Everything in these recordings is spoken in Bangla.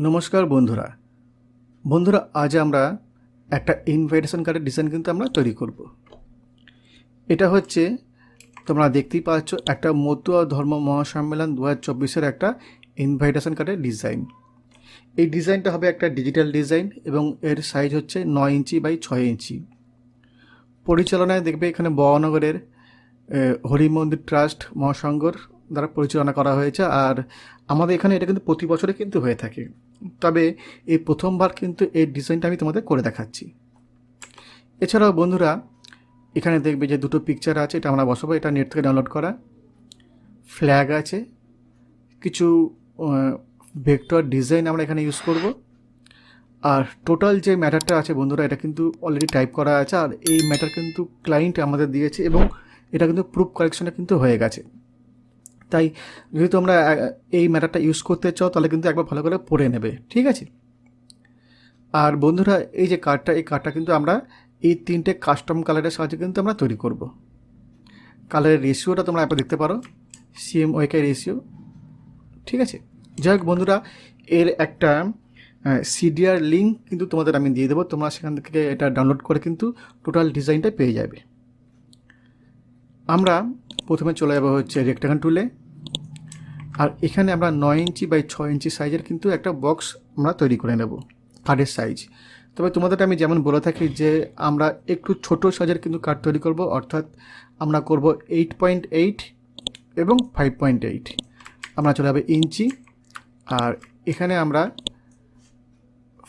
নমস্কার বন্ধুরা। বন্ধুরা আজ আমরা একটা ইনভাইটেশন কার্ডের ডিজাইন কিন্তু আমরা তৈরি করব। এটা হচ্ছে তোমরা দেখতেই পাচ্ছ একটা মতুয়া ধর্ম মহাসম্মেলন দু হাজার একটা ইনভাইটেশন কার্ডের ডিজাইন এই ডিজাইনটা হবে একটা ডিজিটাল ডিজাইন এবং এর সাইজ হচ্ছে নয় ইঞ্চি বাই ছয় ইঞ্চি। পরিচালনায় দেখবে এখানে বহনগরের আহ, হরি মন্দির ট্রাস্ট মহাসংঘর দ্বারা পরিচালনা করা হয়েছে আর আমাদের এখানে এটা কিন্তু প্রতি বছরে কিন্তু হয়ে থাকে। তবে এই প্রথমবার কিন্তু এই ডিজাইনটা আমি তোমাদের করে দেখাচ্ছি। এছাড়াও বন্ধুরা, এখানে দেখবে যে দুটো পিকচার আছে, এটা আমরা বসাবো, এটা নেট থেকে ডাউনলোড করা। ফ্ল্যাগ আছে, কিছু ভেক্টর ডিজাইন আমরা এখানে ইউজ করব। আর টোটাল যে ম্যাটারটা আছে বন্ধুরা, এটা কিন্তু অলরেডি টাইপ করা আছে। আর এই ম্যাটার কিন্তু ক্লায়েন্ট আমাদের দিয়েছে এবং এটা কিন্তু প্রুফ কারেকশনে কিন্তু হয়ে গেছে। তাই যদি তোমরা এই ম্যাটারটা ইউজ করতে চাও, তাহলে কিন্তু একবার ভালো করে পড়ে নেবে, ঠিক আছে? আর বন্ধুরা, এই যে কার্ডটা এই কার্ডটা কিন্তু আমরা, এই তিনটে কাস্টম কালারের সাহায্যে কিন্তু আমরা তৈরি করব। কালারের রেশিওটা তোমরা একবার দেখতে পারো সিএম ওয়েকে রেশিও ঠিক আছে? যাই হোক বন্ধুরা, এর একটা সিডিআর লিঙ্ক কিন্তু তোমাদের আমি দিয়ে দেবো, তোমরা সেখান থেকে এটা ডাউনলোড করে কিন্তু টোটাল ডিজাইনটা পেয়ে যাবে। আমরা প্রথমে চলে যাব হচ্ছে রেক্টাগান টুলে আর এখানে আমরা নয় ইঞ্চি বাই ছয় ইঞ্চি সাইজের কিন্তু একটা বক্স আমরা তৈরি করে নেব কার্ডের সাইজ তবে তোমাদেরটা আমি যেমন বলে থাকি যে আমরা একটু ছোট সাইজের কিন্তু কার্ড তৈরি করব, অর্থাৎ আমরা করব এইট পয়েন্ট এইট এবং ফাইভ পয়েন্ট এইট আমরা চলে যাবে ইঞ্চি, আর এখানে আমরা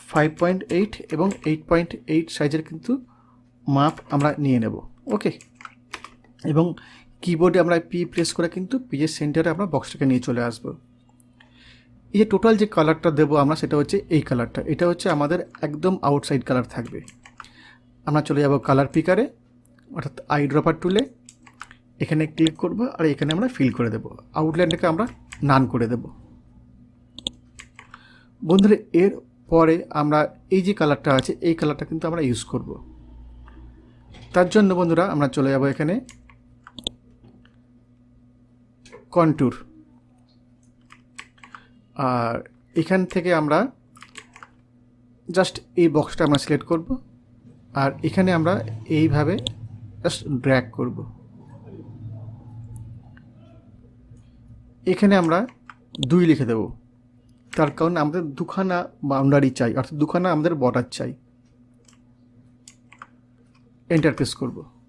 ফাইভ পয়েন্ট এইট এবং এইট পয়েন্ট এইট সাইজের কিন্তু মাপ আমরা নিয়ে নেব ওকে এবং কিবোর্ডে আমরা পি প্রেস করে কিন্তু পেজের সেন্টারে আমরা বক্সটাকে নিয়ে চলে আসব। এই যে টোটাল যে কালারটা দেবো আমরা সেটা হচ্ছে এই কালারটা এটা হচ্ছে আমাদের একদম আউটসাইড কালার থাকবে। আমরা চলে যাব কালার পিকারে অর্থাৎ আই ড্রপার টুলে এখানে ক্লিক করব আর এখানে আমরা ফিল করে দেবো। আউটলাইনটাকে আমরা নান করে দেব। বন্ধুরা, এর পরে আমরা এই যে কালারটা আছে, এই কালারটা কিন্তু আমরা ইউজ করব। তার জন্য বন্ধুরা, আমরা চলে যাব এখানে। কন্টুর। আর এখান থেকে আমরা জাস্ট এই বক্সটা আমরা সিলেক্ট করব, আর এখানে আমরা এইভাবে জাস্ট ড্র্যাগ করব। এখানে আমরা দুই লিখে দেব। তার কারণ আমাদের দুখানা বাউন্ডারি চাই, অর্থাৎ দুখানা আমাদের বর্ডার চাই। এন্টার প্রেস করব।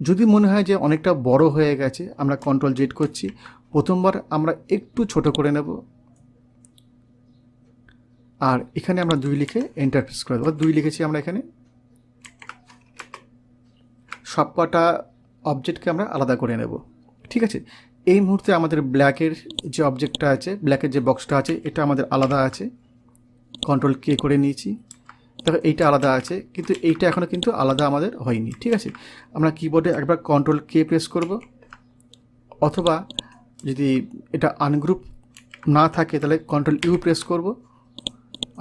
যদি মনে হয় যে অনেকটা বড় হয়ে গেছে, আমরা কন্ট্রোল জেড করছি, প্রথমবার আমরা একটু ছোট করে নেব। আর এখানে আমরা দুই লিখে এন্টার প্রেস করে দেবো। দুই লিখেছি আমরা এখানে। সব কটা অবজেক্টকে আমরা আলাদা করে নেব। ঠিক আছে? এই মুহূর্তে আমাদের ব্ল্যাকের যে অবজেক্টটা আছে ব্ল্যাকের যে বক্সটা আছে, এটা আমাদের আলাদা আছে। কন্ট্রোল কে করে নিয়েছি। দেখো, এইটা আলাদা আছে, কিন্তু এইটা এখনও কিন্তু আলাদা আমাদের হয়নি, ঠিক আছে? আমরা কিবোর্ডে একবার কন্ট্রোল কে প্রেস করব, অথবা যদি এটা আনগ্রুপ না থাকে, তাহলে কন্ট্রোল ইউ প্রেস করব,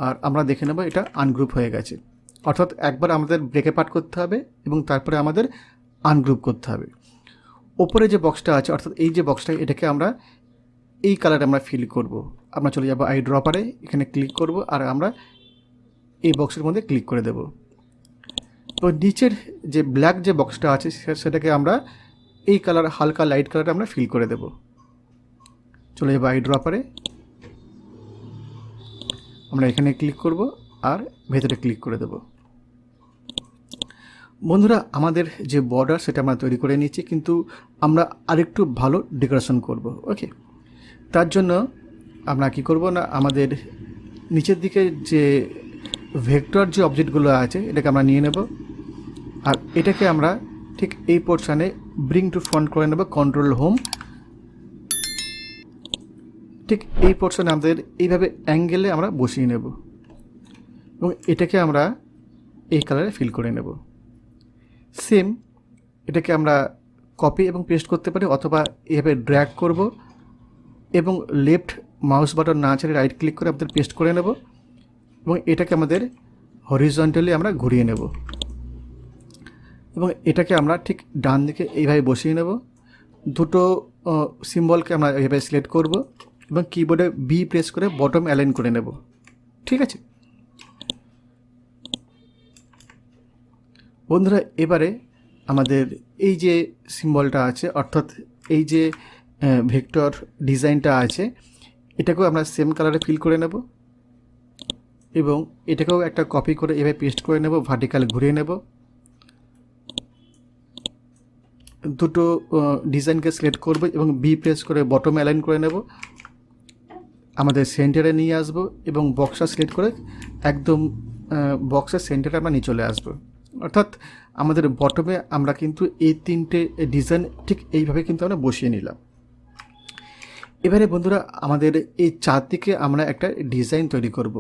আর আমরা দেখে নেব এটা আনগ্রুপ হয়ে গেছে। অর্থাৎ একবার আমাদের ব্রেকে পার্ট করতে হবে এবং তারপরে আমাদের আনগ্রুপ করতে হবে। ওপরে যে বক্সটা আছে, অর্থাৎ এই যে বক্সটা এটাকে আমরা এই কালারে আমরা ফিল করব। আমরা চলে যাব আই ড্রপারে এখানে ক্লিক করব, আর আমরা এই বক্সের মধ্যে ক্লিক করে দেব। তো নিচের যে ব্ল্যাক যে বক্সটা আছে সেটাকে আমরা এই কালার হালকা লাইট কালারে আমরা ফিল করে দেব। চলে যাব আই ড্রপারে আমরা এখানে ক্লিক করব আর ভেতরে ক্লিক করে দেব। বন্ধুরা, আমাদের যে বর্ডার সেটা আমরা তৈরি করে নিয়েছি, কিন্তু আমরা আরেকটু ভালো ডেকোরেশন করব ওকে তার জন্য আমরা কি করব না, আমাদের নিচের দিকে যে ভেক্টর যে অবজেক্টগুলো আছে, এটাকে আমরা নিয়ে নেব। আর এটাকে আমরা ঠিক এই পোর্শনে ব্রিং টু ফ্রন্ট করে নেব কন্ট্রোল হোম ঠিক এই পোর্শনে আমাদের এইভাবে অ্যাঙ্গেলে আমরা বসিয়ে নেব। এবং এটাকে আমরা এই কালারে ফিল করে নেব। সেম এটাকে আমরা কপি এবং পেস্ট করতে পারি অথবা এভাবে ড্র্যাগ করব এবং লেফট মাউস বাটন না ছেড়ে রাইট ক্লিক করে আমাদের পেস্ট করে নেব। এবং এটাকে আমাদের হরিজন্টালি আমরা ঘুরিয়ে নেব। এবং এটাকে আমরা ঠিক ডান দিকে এইভাবে বসিয়ে নেব। দুটো সিম্বলকে আমরা এইভাবে সিলেক্ট করব এবং কিবোর্ডে বি প্রেস করে বটম অ্যালাইন করে নেব। ঠিক আছে? বন্ধুরা, এবারে আমাদের এই যে সিম্বলটা আছে, অর্থাৎ এই যে ভেক্টর ডিজাইনটা আছে, এটাকেও আমরা সেম কালারে ফিল করে নেব। এবং এটাকেও একটা কপি করে এভাবে পেস্ট করে নেব ভার্টিক্যাল ঘুরিয়ে নেব। দুটো ডিজাইনকে সিলেক্ট করব এবং বি প্রেস করে বটম অ্যালাইন করে নেব। আমাদের সেন্টারে নিয়ে আসব এবং বক্সটা সিলেক্ট করে একদম বক্সের সেন্টারে আমরা নিয়ে চলে আসব। অর্থাৎ আমাদের বটমে আমরা কিন্তু এই তিনটে ডিজাইন ঠিক এইভাবে কিন্তু আমরা বসিয়ে নিলাম। এবারে বন্ধুরা, আমাদের এই চারদিকে আমরা একটা ডিজাইন তৈরি করব।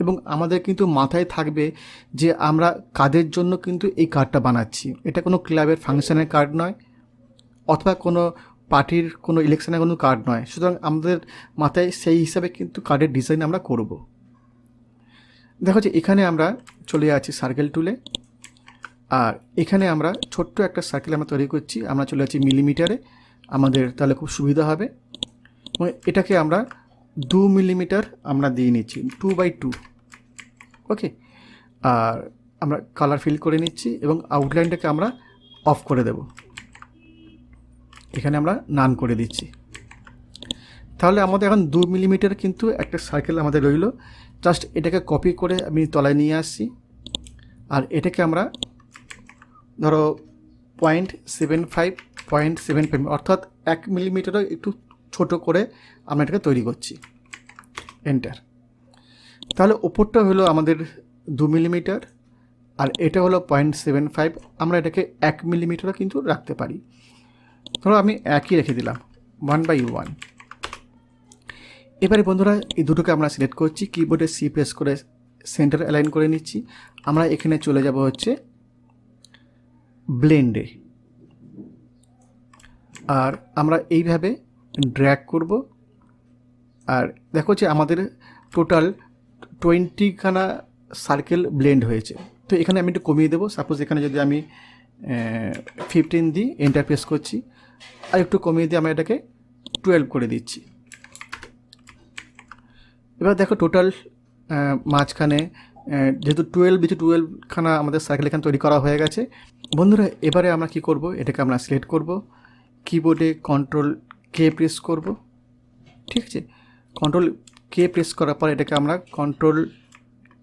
এবং আমাদের কিন্তু মাথায় থাকবে যে আমরা কাদের জন্য কিন্তু এই কার্ডটা বানাচ্ছি। এটা কোনো ক্লাবের ফাংশনের কার্ড নয়, অথবা কোনো পার্টির কোনো ইলেকশনের কোনো কার্ড নয়। সুতরাং আমাদের মাথায় সেই হিসাবে কিন্তু কার্ডের ডিজাইন আমরা করব। দেখো যে এখানে আমরা চলে আছি সার্কেল টুলে আর এখানে আমরা ছোট্ট একটা সার্কেল আমরা তৈরি করছি। আমরা চলে আছি মিলিমিটারে আমাদের তাহলে খুব সুবিধা হবে। এবং এটাকে আমরা দু মিলিমিটার আমরা দিয়ে নিচ্ছি টু বাই টু ওকে আর আমরা কালার ফিল করে নিচ্ছি এবং আউটলাইনটাকে আমরা অফ করে দেব। এখানে আমরা নান করে দিচ্ছি। তাহলে আমাদের এখন দু মিলিমিটার কিন্তু একটা সার্কেল আমাদের রইল। জাস্ট এটাকে কপি করে আমি তলায় নিয়ে আসছি। আর এটাকে আমরা ধরো point seven five point seven five অর্থাৎ এক মিলিমিটারও একটু ছোট করে আমরা এটাকে তৈরি করছি। এন্টার তাহলে ওপরটা হলো আমাদের দু মিলিমিটার আর এটা হলো পয়েন্ট সেভেন ফাইভ আমরা এটাকে এক মিলিমিটারও কিন্তু রাখতে পারি। ধরো আমি একই রেখে দিলাম ওয়ান বাই ওয়ান এবারে বন্ধুরা, এই দুটোকে আমরা সিলেক্ট করছি কিবোর্ডে সি প্রেস করে সেন্টার অ্যালাইন করে নিচ্ছি। আমরা এখানে চলে যাব হচ্ছে ব্লেন্ডে আর আমরা এইভাবে ড্র্যাগ করব। আর দেখো যে আমাদের টোটাল টোয়েন্টিখানা সার্কেল ব্লেন্ড হয়েছে। তো এখানে আমি একটু কমিয়ে দেবো। সাপোজ এখানে যদি আমি ফিফটিন দিই এন্টার করছি, আর একটু কমিয়ে দিয়ে আমরা এটাকে টুয়েলভ করে দিচ্ছি। এবার দেখো টোটাল মাঝখানে যেহেতু টুয়েলভ কিছু টুয়েলভখানা আমাদের সার্কেল এখানে তৈরি করা হয়ে গেছে। বন্ধুরা, এবারে আমরা কি করব? এটাকে আমরা সিলেক্ট করব। কিবোর্ডে কন্ট্রোল কে প্রেস করব। ঠিক আছে? কন্ট্রোল কে প্রেস করার পর এটাকে আমরা কন্ট্রোল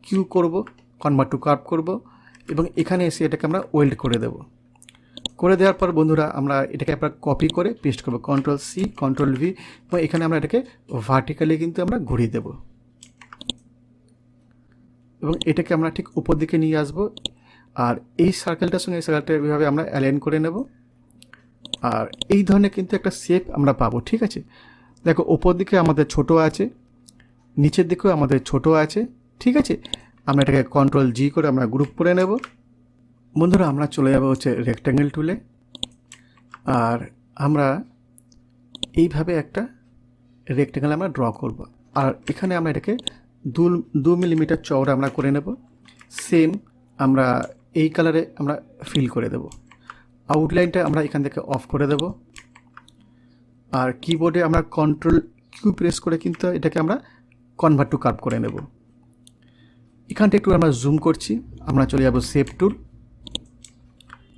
কিউ করব কনভার্ট টু কার্ভ করব এবং এখানে এসে এটাকে আমরা ওয়েল্ড করে দেব। করে দেওয়ার পর বন্ধুরা, আমরা এটাকে একবার কপি করে পেস্ট করব। কন্ট্রোল সি কন্ট্রোল ভি এবং এখানে আমরা এটাকে ভার্টিক্যালি কিন্তু আমরা ঘুরিয়ে দেব। এবং এটাকে আমরা ঠিক উপর দিকে নিয়ে আসব। আর এই সার্কেলটার সঙ্গে এই সার্কেলটা এইভাবে আমরা অ্যালাইন করে নেব। আর এই ধরনের কিন্তু একটা শেপ আমরা পাবো, ঠিক আছে? দেখো, ওপর দিকে আমাদের ছোট আছে, নিচের দিকেও আমাদের ছোট আছে, ঠিক আছে? আমরা এটাকে কন্ট্রোল জি করে আমরা গ্রুপ করে নেব। বন্ধুরা, আমরা চলে যাব হচ্ছে রেক্ট্যাঙ্গেল টুলে আর আমরা এইভাবে একটা রেক্ট্যাঙ্গেল আমরা ড্র করব। আর এখানে আমরা এটাকে দু দু মিলিমিটার চওড়া আমরা করে নেব। সেম আমরা এই কালারে আমরা ফিল করে দেব। আউটলাইনটা আমরা এখান থেকে অফ করে দেব। আর কিবোর্ডে আমরা কন্ট্রোল কিউ প্রেস করে কিন্তু এটাকে আমরা কনভার্ট টু কার্ভ করে নেব। এখানটা একটু আমরা জুম করছি, আমরা চলে যাব সেভ টুল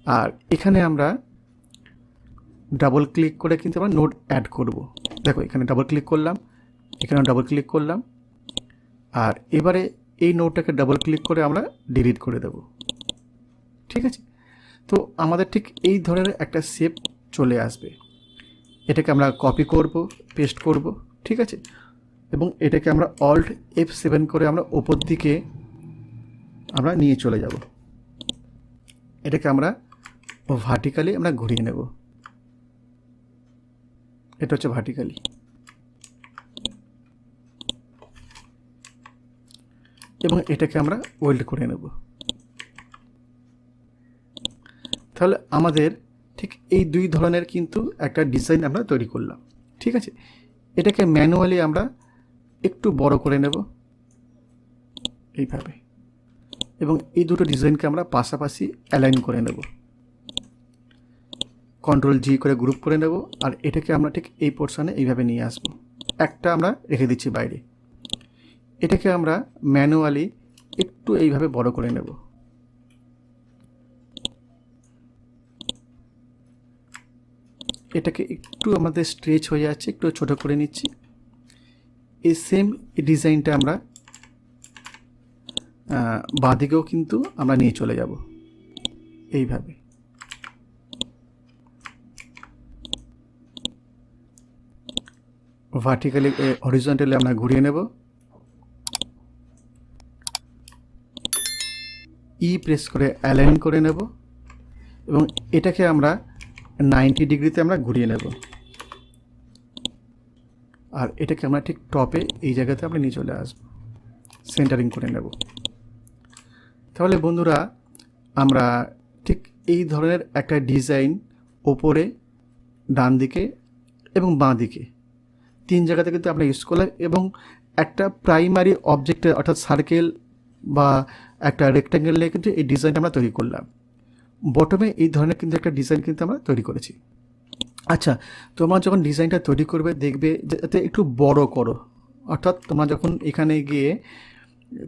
আর এখানে আমরা ডাবল ক্লিক করে কিন্তু আমরা নোট অ্যাড করব। দেখো, এখানে ডাবল ক্লিক করলাম, এখানে ডাবল ক্লিক করলাম। আর এবারে এই নোটটাকে ডাবল ক্লিক করে আমরা ডিলিট করে দেব। ঠিক আছে? তো আমাদের ঠিক এই ধরনের একটা শেপ চলে আসবে। এটাকে আমরা কপি করব পেস্ট করব, ঠিক আছে? এবং এটাকে আমরা অল্ট এফ সেভেন করে আমরা ওপর দিকে আমরা নিয়ে চলে যাব। এটাকে আমরা ভার্টিক্যালি আমরা ঘুরিয়ে নেব। এটা হচ্ছে ভার্টিক্যালি এবং এটাকে আমরা ওয়েল্ড করে নেব। তাহলে আমাদের ঠিক এই দুই ধরনের কিন্তু একটা ডিজাইন আমরা তৈরি করলাম, ঠিক আছে? এটাকে ম্যানুয়ালি আমরা একটু বড় করে নেব এইভাবে এবং এই দুটো ডিজাইনকে আমরা পাশাপাশি অ্যালাইন করে নেব। কন্ট্রোল জি করে গ্রুপ করে নেব আর এটাকে আমরা ঠিক এই পোর্শনে এইভাবে নিয়ে আসব। একটা আমরা রেখে দিচ্ছি বাইরে। এটাকে আমরা ম্যানুয়ালি একটু এইভাবে বড় করে নেব। এটাকে একটু আমাদের স্ট্রেচ হয়ে যাচ্ছে, একটু ছোট করে নিচ্ছি। এই সেম ডিজাইনটা আমরা বাঁদিকেও কিন্তু আমরা নিয়ে চলে যাব। এইভাবে। ভার্টিক্যালি হরিজন্টালি আমরা ঘুরিয়ে নেব। ই প্রেস করে অ্যালাইন করে নেব। এবং এটাকে আমরা নাইনটি ডিগ্রিতে আমরা ঘুরিয়ে নেব। আর এটাকে আমরা ঠিক টপে এই জায়গাতে আমরা নিয়ে চলে আসব। সেন্টারিং করে নেব। তাহলে বন্ধুরা, আমরা ঠিক এই ধরনের একটা ডিজাইন ওপরে ডান দিকে এবং বাঁ দিকে তিন জায়গাতে কিন্তু আমরা ইউজ করলাম এবং একটা প্রাইমারি অবজেক্টে অর্থাৎ সার্কেল বা একটা রেক্ট্যাঙ্গেল নিয়ে কিন্তু এই ডিজাইনটা আমরা তৈরি করলাম। বটমে এই ধরনের কিন্তু একটা ডিজাইন কিন্তু আমরা তৈরি করেছি। আচ্ছা তোমরা যখন ডিজাইনটা তৈরি করবে, দেখবে যাতে একটু বড় করো। অর্থাৎ তোমরা যখন এখানে গিয়ে,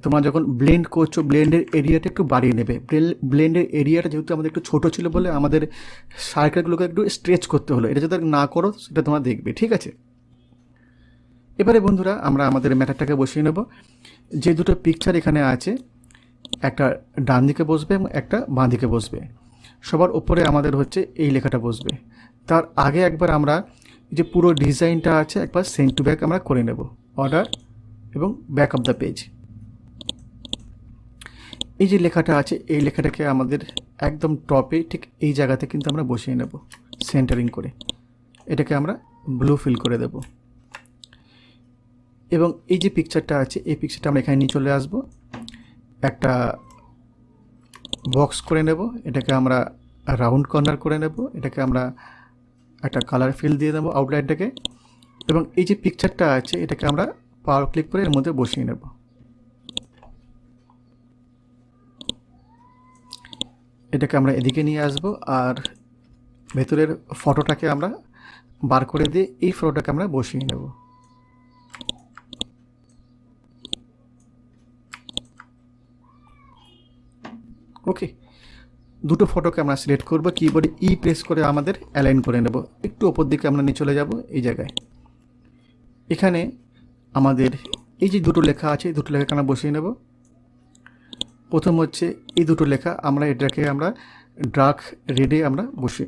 তোমরা যখন ব্লেন্ড করছ ব্লেন্ডের এরিয়াটা একটু বাড়িয়ে নেবে। ব্লেন্ডের এরিয়াটা যেহেতু আমাদের একটু ছোটো ছিল বলে আমাদের সার্কেলগুলোকে একটু স্ট্রেচ করতে হলো। এটা যাতে না করো, সেটা তোমরা দেখবে, ঠিক আছে? এবারে বন্ধুরা, আমরা আমাদের ম্যাটারটাকে বসিয়ে নেব। যে দুটো পিকচার এখানে আছে, একটা ডান দিকে বসবে এবং একটা বাঁ দিকে বসবে। সবার উপরে আমাদের হচ্ছে এই লেখাটা বসবে। তার আগে একবার আমরা যে পুরো ডিজাইনটা আছে, একবার সেন্ট টু ব্যাক আমরা করে নেব। অর্ডার এবং ব্যাক অফ দ্য পেজ এই যে লেখাটা আছে, এই লেখাটাকে আমাদের একদম টপে ঠিক এই জায়গাতে কিন্তু আমরা বসিয়ে নেব সেন্টারিং করে। এটাকে আমরা ব্লু ফিল করে দেব। এবং এই যে পিকচারটা আছে, এই পিকচারটা আমরা এখানে নিয়ে চলে আসব। একটা বক্স করে নেব। এটাকে আমরা রাউন্ড কর্নার করে নেব। এটাকে আমরা একটা কালার ফিল দিয়ে দেবো আউটলাইনটাকে এবং এই যে পিকচারটা আছে, এটাকে আমরা পাওয়ার ক্লিক করে এর মধ্যে বসিয়ে নেব। এটাকে আমরা এদিকে নিয়ে আসব আর ভেতরের ফটোটাকে আমরা বার করে দিয়ে এই ফটোটাকে আমরা বসিয়ে নেব। ওকে দুটো ফটোকে আমরা সিলেক্ট করব কিবোর্ডে ই প্রেস করে আমাদের অ্যালাইন করে নেব। একটু ওপর দিকে আমরা নিয়ে চলে যাব, এই জায়গায়। এখানে আমাদের এই যে দুটো লেখা আছে এই দুটো লেখাকে আমরা বসিয়ে নেব। প্রথম হচ্ছে এই দুটো লেখা আমরা এটাকে আমরা ড্রাক রেডে আমরা বসে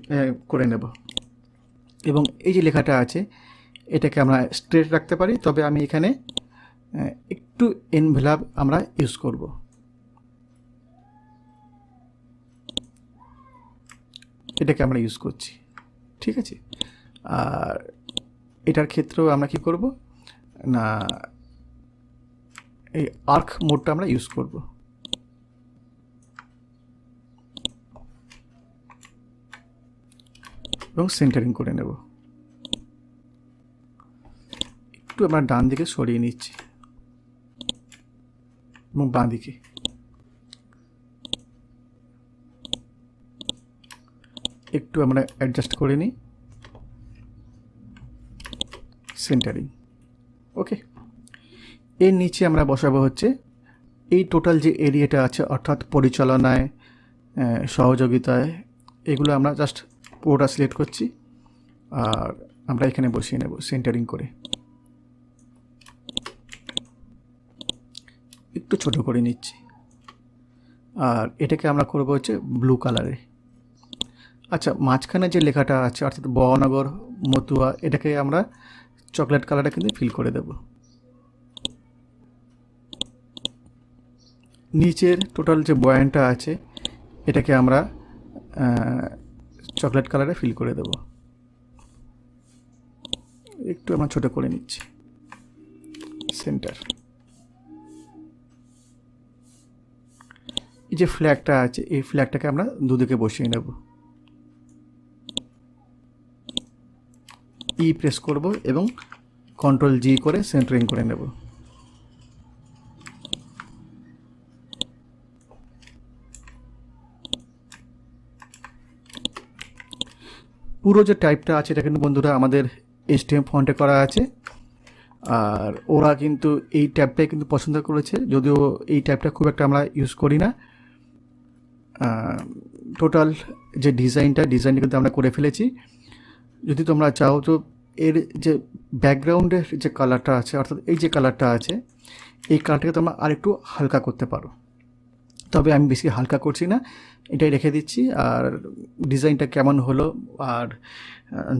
করে নেব। এবং এই যে লেখাটা আছে, এটাকে আমরা স্ট্রেট রাখতে পারি, তবে আমি এখানে একটু এনভেলাপ আমরা ইউজ করব। এটাকে আমরা ইউজ করছি। ঠিক আছে? আর এটার ক্ষেত্রেও আমরা কি করব? না, এই আর্ক মোডটা আমরা ইউজ করব। এবং সেন্টারিং করে নেব। একটু আমরা ডান দিকে সরিয়ে নিচ্ছি। এবং বাঁ দিকে একটু আমরা অ্যাডজাস্ট করে নিই। সেন্টারিং ওকে এর নিচে আমরা বসাবো হচ্ছে, এই টোটাল যে এরিয়াটা আছে, অর্থাৎ পরিচালনায় সহযোগিতায়, এগুলো আমরা জাস্ট পুরোটা সিলেক্ট করছি, আর আমরা এখানে বসিয়ে নেব সেন্টারিং করে। একটু ছোট করে নিচ্ছি। আর এটাকে আমরা করব হচ্ছে ব্লু কালারে আচ্ছা মাঝখানে যে লেখাটা আছে, অর্থাৎ বহনগর মতুয়া, এটাকে আমরা চকলেট কালারটা কিন্তু ফিল করে দেব। নিচের টোটাল যে বয়ানটা আছে, এটাকে আমরা চকলেট কালারে ফিল করে দেব। একটু আমরা ছোট করে নিচ্ছি। সেন্টার এই যে ফ্ল্যাগটা আছে, এই ফ্ল্যাগটাকে আমরা দুদিকে বসিয়ে নেব। ই প্রেস করব এবং কন্ট্রোল জি করে সেন্টারিং করে নেব। পুরো যে টাইপটা আছে, এটা কিন্তু বন্ধুরা আমাদের এসটিএম ফন্টে করা আছে। আর ওরা কিন্তু এই ট্যাবটাই কিন্তু পছন্দ করেছে, যদিও এই ট্যাবটা খুব একটা আমরা ইউজ করি না। টোটাল যে ডিজাইনটা ডিজাইনটা কিন্তু আমরা করে ফেলেছি। যদি তোমরা চাও, তো এর যে ব্যাকগ্রাউন্ডের যে কালারটা আছে, অর্থাৎ এই যে কালারটা আছে, এই কালারটাকে তোমরা আরেকটু হালকা করতে পারো। তবে আমি বেশি হালকা করছি না, এটাই রেখে দিচ্ছি। আর ডিজাইনটা কেমন হলো, আর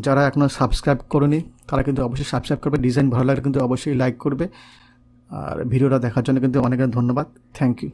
যারা এখনও সাবস্ক্রাইব করেনি, তারা কিন্তু অবশ্যই সাবস্ক্রাইব করবে। ডিজাইন ভালো লাগলে কিন্তু অবশ্যই লাইক করবে। আর ভিডিওটা দেখার জন্য কিন্তু অনেক অনেক ধন্যবাদ। Thank you